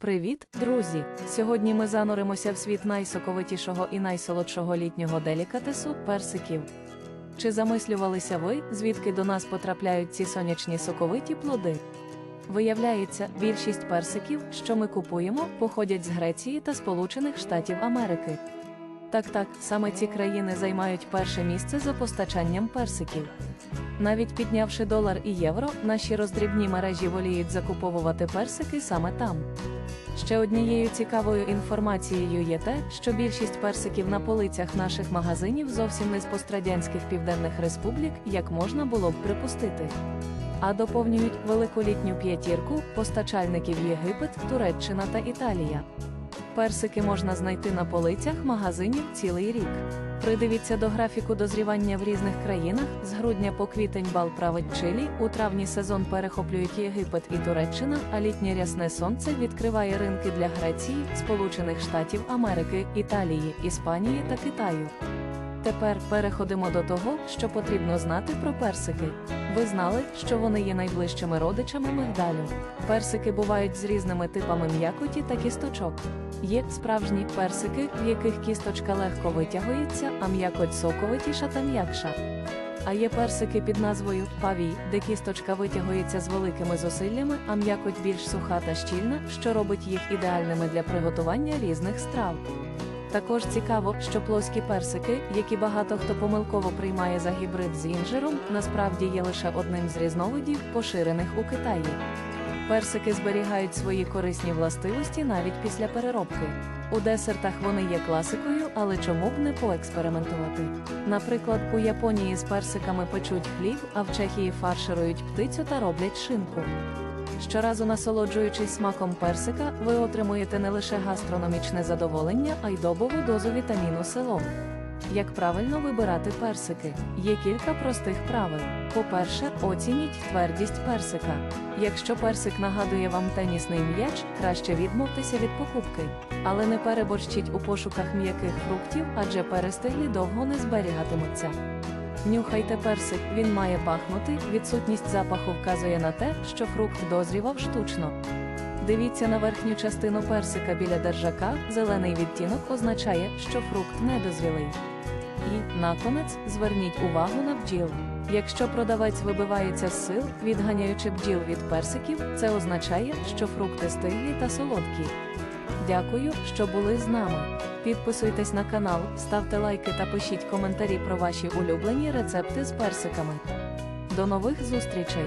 Привіт, друзі! Сьогодні ми зануримося в світ найсоковитішого і найсолодшого літнього делікатесу персиків. Чи замислювалися ви, звідки до нас потрапляють ці сонячні соковиті плоди? Виявляється, більшість персиків, що ми купуємо, походять з Греції та Сполучених Штатів Америки. Так так, саме ці країни займають перше місце за постачанням персиків. Навіть піднявши долар і євро, наші роздрібні мережі воліють закуповувати персики саме там. Ще однією цікавою інформацією є те, що більшість персиків на полицях наших магазинів зовсім не з пострадянських південних республік, як можна було б припустити. А доповнюють велику літню п'ятірку постачальників Єгипет, Туреччина та Італія. Персики можна знайти на полицях магазинів цілий рік. Придивіться до графіку дозрівання в різних країнах. З грудня по квітень бал править Чилі, у травні сезон перехоплюють Єгипет і Туреччина, а літнє рясне сонце відкриває ринки для Греції, Сполучених Штатів Америки, Італії, Іспанії та Китаю. Тепер переходимо до того, що потрібно знати про персики. Ви знали, що вони є найближчими родичами мигдалю. Персики бувають з різними типами м'якоті та кісточок. Є справжні персики, в яких кісточка легко витягується, а м'якоть соковитіша та м'якша. А є персики під назвою павій, де кісточка витягується з великими зусиллями, а м'якоть більш суха та щільна, що робить їх ідеальними для приготування різних страв. Також цікаво, що плоські персики, які багато хто помилково приймає за гібрид з інжиром, насправді є лише одним з різновидів, поширених у Китаї. Персики зберігають свої корисні властивості навіть після переробки. У десертах вони є класикою, але чому б не поекспериментувати? Наприклад, у Японії з персиками печуть хліб, а в Чехії фарширують птицю та роблять шинку. Щоразу насолоджуючись смаком персика, ви отримуєте не лише гастрономічне задоволення, а й добову дозу вітаміну селом. Як правильно вибирати персики? Є кілька простих правил. По-перше, оцініть твердість персика. Якщо персик нагадує вам тенісний м'яч, краще відмовтеся від покупки. Але не переборщіть у пошуках м'яких фруктів, адже перестиглі довго не зберігатимуться. Нюхайте персик, він має пахнути, відсутність запаху вказує на те, що фрукт дозрівав штучно. Дивіться на верхню частину персика біля держака, зелений відтінок означає, що фрукт недозрілий. І, наконець, зверніть увагу на бджіл. Якщо продавець вибивається з сил, відганяючи бджіл від персиків, це означає, що фрукти стиглі та солодкі. Дякую, що були з нами. Підписуйтесь на канал, ставте лайки та пишіть коментарі про ваші улюблені рецепти з персиками. До нових зустрічей!